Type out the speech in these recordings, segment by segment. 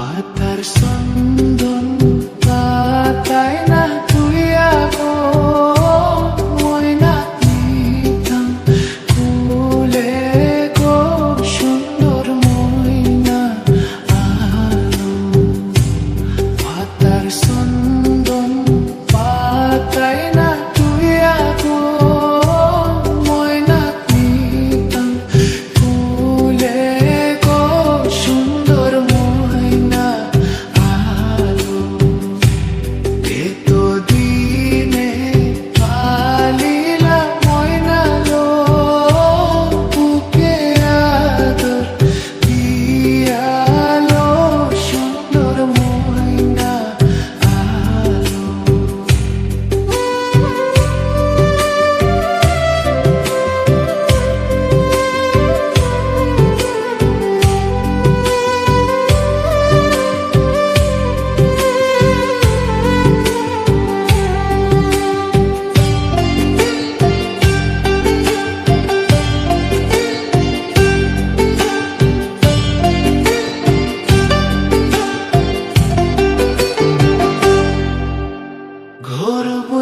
পাতার সন্দন পাতায় না তুইয়া গো ময়না নিতাম কুলে গো সুন্দর ময়না আলো। পাতার সন্দন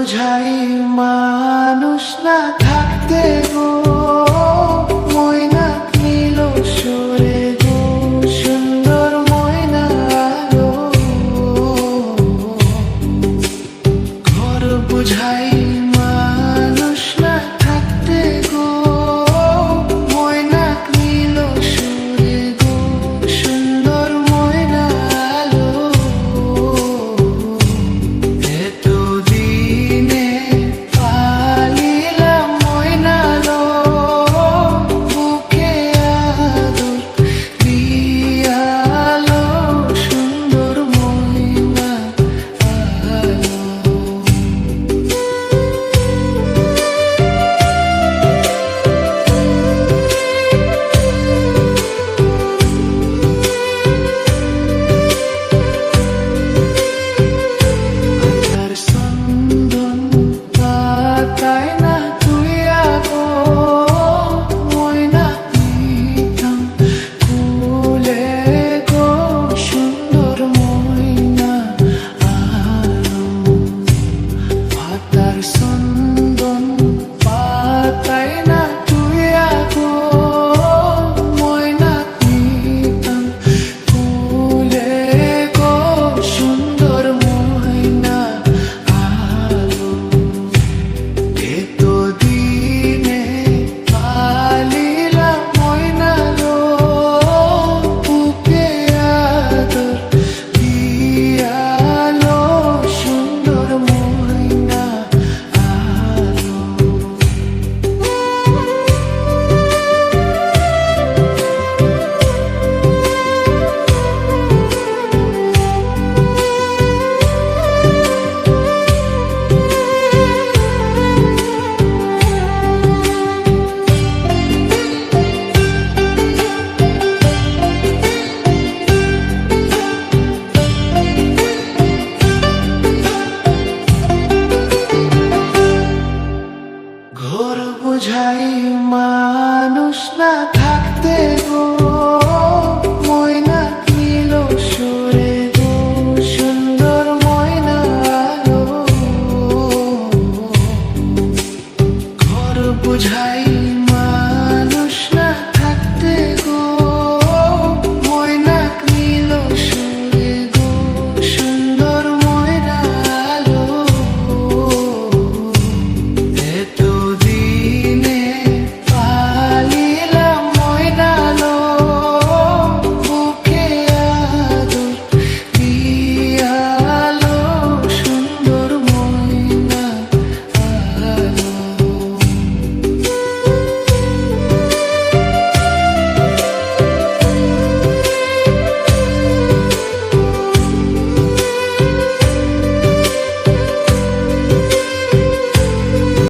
বোঝাই মানুষ না থাকতে গো ময়না নীল সুরে গো সুন্দর ময়না আলো। ঘর বুঝাই vários. বোঝাই মানুষ না থাকতে গো। ময়না নীল সুরে গো সুন্দর ময়না ঘর বুঝাই